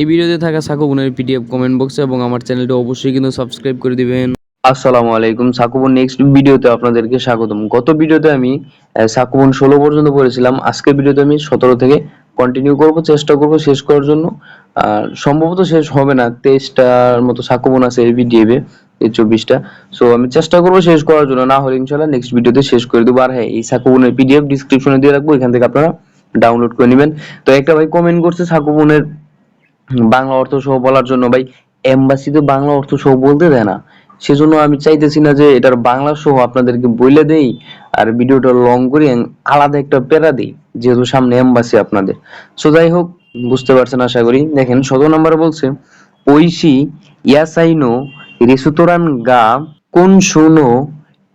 এই ভিডিওতে থাকা সাকুবনের পিডিএফ কমেন্ট বক্সে এবং আমার চ্যানেলটি অবশ্যই কিন্তু সাবস্ক্রাইব করে দিবেন। আসসালামু আলাইকুম সাকুবন নেক্সট ভিডিওতে আপনাদেরকে স্বাগতম। গত ভিডিওতে আমি সাকুবন ষোলো পর্যন্ত পড়েছিলাম। আজকের ভিডিওতে আমি সতেরো থেকে কন্টিনিউ করব, চেষ্টা করব শেষ করার জন্য। আর সম্ভবত শেষ হবে না, তেইশটার মতো সাকুবন আছে এই ভিডিওতে এই চব্বিশটা। সো আমি চেষ্টা করব শেষ করার জন্য, না হলে ইনশাল্লাহ নেক্সট ভিডিওতে শেষ করে দেবো। আর হ্যাঁ এই সাকুবনের পিডিএফ ডিসক্রিপশনে দিয়ে রাখব, এখান থেকে আপনারা ডাউনলোড করে নেবেন। তো একটা ভাই কমেন্ট করছে সাকুবনের বাংলা অর্থ সহ বলার জন্য, ভাই এমবাসি তো বাংলা অর্থ সহ বলতে দেয় না। সেজন্য আমি চাইতেছি না যে এটার বাংলা সহ আপনাদেরকে বলে দেই আর ভিডিওটা লং করে আলাদা একটা প্যারা দিই, যেহেতু সামনে এম্বাসি আপনাদের। সো যাই হোক, বুঝতে পারছেন আশা করি। দেখেন শত নম্বরে বলছে, ঐশী ইয়াসাইনো রেসুতোরান গা কোন শোনো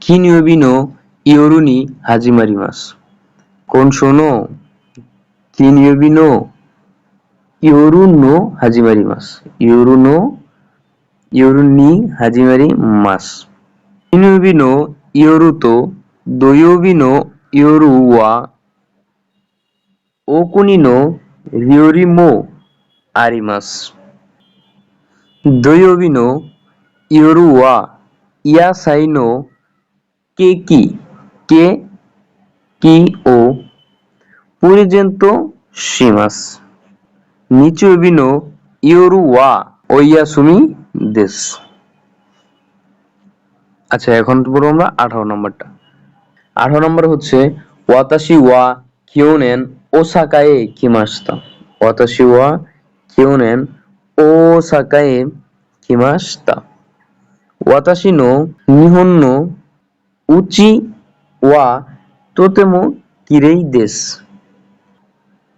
কিনিয়বিনো ইয়রুনি হাজিমারি মাস কোন শোনো কিনিয়বিনো 夜の始まります。夜の夜に始まります。金曜日の夜と土曜日の夜はお国の料理もあります。土曜日の夜は野菜のケーキ、ケーキをプレゼントします。নিচুবিনো ইয়োরু ওয়া ওইয়াসুমি দেশ আচ্ছা এখন বলব আমরা আঠারো নম্বরটা। আঠারো নম্বর হচ্ছে, ওয়াতাশি ওয়া কিউনেন ওসাকায়ে কিমাস্তা। ওয়াতাশি ওয়া কিউনেন ওসাকায়ে কিমাস্তা। ওয়াতাশি নো নিহন নো উচি ওয়া তোতেমো কিরেই দেশ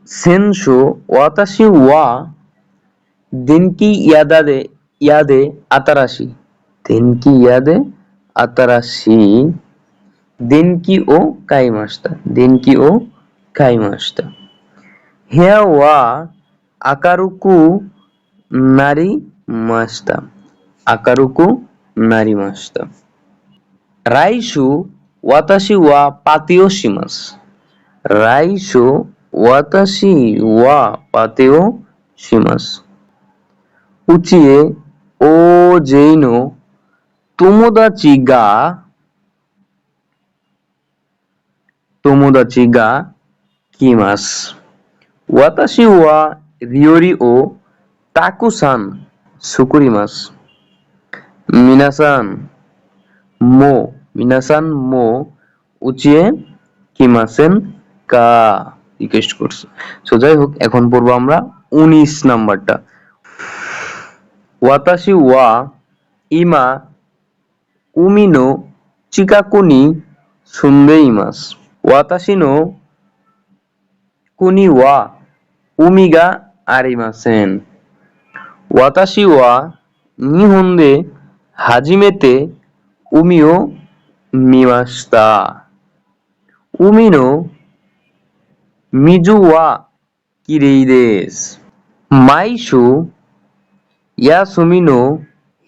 先週私は電気屋で屋で新しい電気屋で新しい電気を買いました電気を買いました部屋は明るくなりました明るくなりました来週私はパティをします来週 私はパテをします。うちへ大勢の友達が友達が来ます。私は料理をたくさん作ります。皆さんも皆さんもうちへ来ませんか？রিকোয়েস্ট করছে। সো যাই হোক এখন পড়ব আমরা উনিশ নাম্বারটা। ওয়াতাশি ওয়া ইমা উমিনো চিকাকুনি সুন্দে ইমাস ওয়াতাশি নো কুনি ওয়া উমিগা আরিমাসেন। ওয়াতাশি ওয়া নিহন্দে হাজিমেতে উমিও মিমাস্তা। উমিনো মিজুওয়া কিরিদেস মাইশু ইয়াসুমিনো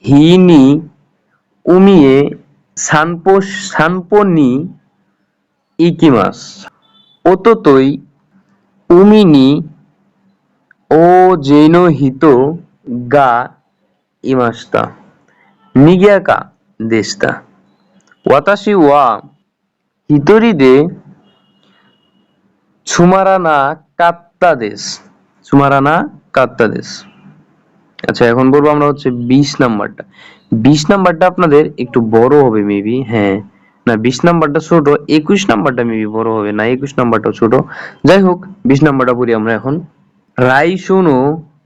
হিনি উমিয়ে, সানপো, সানপনি, ইকিমাস। অততই উমিনি, ও জেনো হিত গা ইমাস্তা। নিগিয়াকা দেশতা। ওয়াতাশি ওয়া হিতরিদে দে সুমারানা কাত্তাদেশ। সুমারানা কাত্তাদেশ। আচ্ছা এখন বলব আমরা হচ্ছে বিশ নাম্বারটা। বিশ নাম্বারটা আপনাদের একটু বড় হবে মেবি হ্যাঁ। না, বিশ নাম্বারটা ছোট, একুশ নাম্বারটা মেবি বড় হবে, না, একুশ নাম্বারটা ছোট। যাই হোক, বিশ নাম্বারটা পড়ি আমরা এখন। রাই শোনো,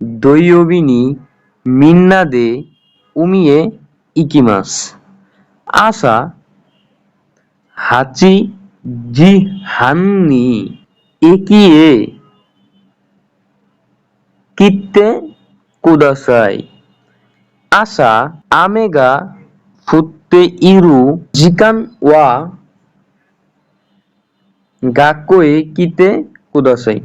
দৈয়বিনী, মিন্না দে, উমিয়ে, ইকিমাস। আশা, হাচি জি হান্নি একিয়ে কিত্তে কুদাসাই। আশা আমেগা ফুত্তে ইরু জিকান ওয়া গাকোয়ে কিতে কুদাসাই।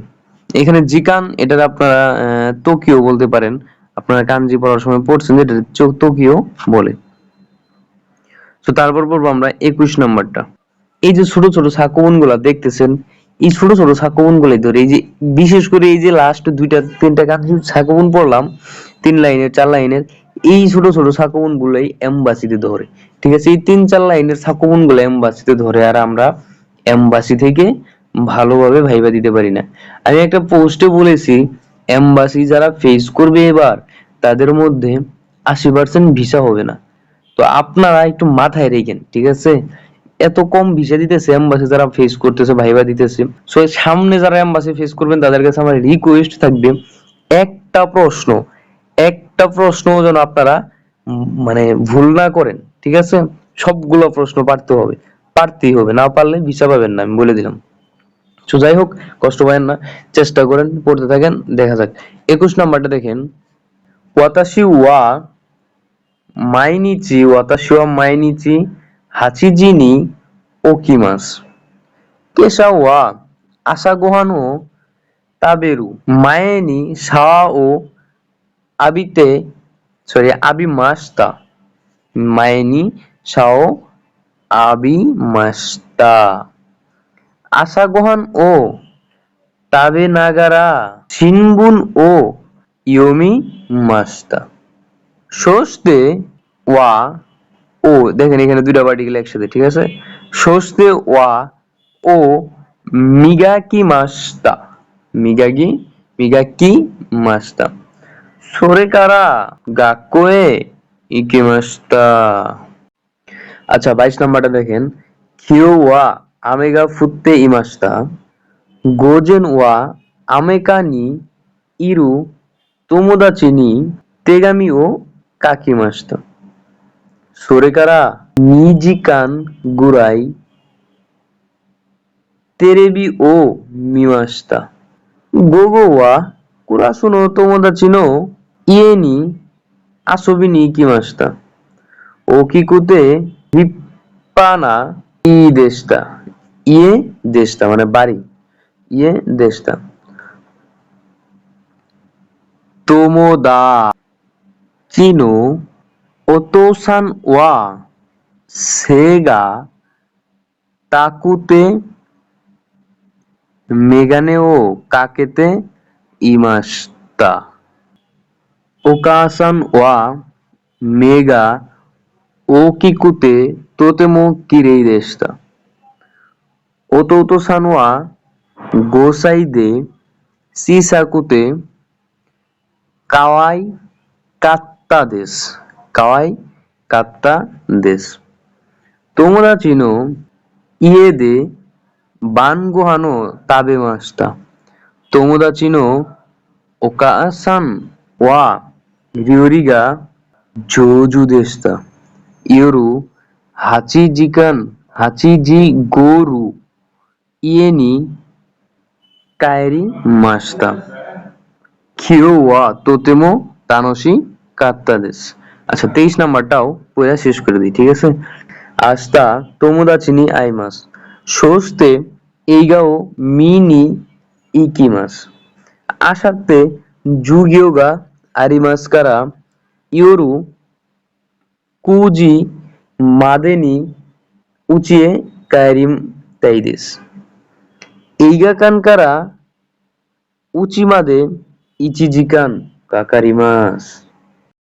এখানে জিকান, এটার আপনারা তোকিও বলতে পারেন। আপনারা কাঞ্জি পড়ার সময় পড়ছেন চো- তোকিও বলে। তো তারপর পড়ব আমরা একুশ নাম্বারটা। এই যে ছোট ছোট সাকুমনগুলা দেখতেছেন এই ছোট ছোট সাকবন গুলাই ধরে, এই যে বিশেষ করে এই যে লাস্ট দুইটা, তিনটা গান সাকবন পড়লাম, তিন লাইনের, চার লাইনের, এই ছোট ছোট সাকবন গুলাই এমবাসিতে ধরে, ঠিক আছে? এই তিন, চার লাইনের সাকবনগুলো এমবাসিতে ধরে আর আমরা এমবাসি থেকে ভালোভাবে ভাইবা দিতে পারি না। আমি একটা পোস্টে বলেছি, এমবাসি যারা ফেস করবে এবার, তাদের মধ্যে আশি পার্সেন্ট ভিসা হবে না। তো আপনারা একটু মাথায় রেখেন, ঠিক আছে? এত কম ভিসা দিতেছে এম্বাসি যারা ফেস করতেছে ভাইবা দিতেছে। সো সামনে যারা এম্বাসি ফেস করবেন, তাদের কাছে আমার রিকোয়েস্ট থাকবে, একটা প্রশ্ন একটা প্রশ্ন যেন আপনারা মানে ভুল না করেন, ঠিক আছে? সবগুলো প্রশ্ন পারতে হবে, পারতেই হবে, না পারলে ভিসা পাবেন না, আমি বলে দিলাম। তো যাই হোক, কষ্ট পাবেন না, চেষ্টা করেন, পড়তে থাকেন, দেখা যাক। একুশ নাম্বারটা দেখেন ওয়াতাশি ওয়া মাইনিচি ওয়াতাশি ওয়া মাইনিচি হাচিজি নি ওকিমাস। কেশা ওয়া আসাগোহানো তাবেরু, মায়েনি সাওয়া ও আবিতে সরি আবি মাস্তা মায়েনি সাও আবি মাস্তা আসাগোহান ও তাবে নাগারা শিনবুন ও ইয়মি মাস্তা সস্তে ওয়া ও, দেখেন এখানে দুইটা পার্টিকেল একসাথে, ঠিক আছে? সস্তে ওয়া ও মিগাকি মাস্তা। মিগাকি মিগাকি মাস্তা। সরে কারা? গাক্কোয়ে ইকে মাস্তা। আচ্ছা বাইশ নাম্বারটা দেখেন। কিও ওয়া, আমেগা ফুত্তে ইমাস্তা গোজেন ওয়া, আমেকা নি, ইরু তোমোদাচি চিনি, তেগামি ও কাকিমাস্তা সোরেকারা নিজিকান গুরাই তেরেবি ও মিমাস্তা গোগো ওয়া কুরাসুনো তোমোদাচি নো ইয়ে নি আসবি নি কিমাস্তা ও কিকুতে হিপ্পানা ই দেশটা ইয়ে দেশটা মানে বাড়ি ইয়ে দেশটা তোমোদা চিনো ওতোসান ওয়া সেগা তাকুতে মেগানে ও কাকেতে ইমাস্তা। ওকাসান ওয়া মেগা ও কিকুতে তোতেমো কিরেই দেশটা ওতোতো সানওয়া গোসাই দে সিসাকুতে কাওয়াই কাত্তা দেশ। কাওয়াই, কাত্তা, দেশ। তোমরা চিনো ইয়ে দে বানগোহানো তাবে মাস্তা তোমরা চিনো ওকাসান ওয়া রিওরিগা জোজু দেশটা। ইয়োরু হাচিজিকান হাচিজি গোরু ইয়েনি কায়রি মাস্তা কিও ওয়া তোতেমো, তানসি কাত্তাদেস আচ্ছা তেইশ নাম্বারটাও পড়া শেষ করে দিই, ঠিক আছে? আস্তা তোমোদাচিনি আইমাস সোস্তে এইগাও মিনি ইকি ইকিমাস আসাতে জুগিয়োগা আরিমাস কারা। ইয়োরু কুজি মাদেনি উচিয়ে কায়রিম তাইদেস এইগা কানকারা উচিমাদে ইচিজিকান কাকারিমাস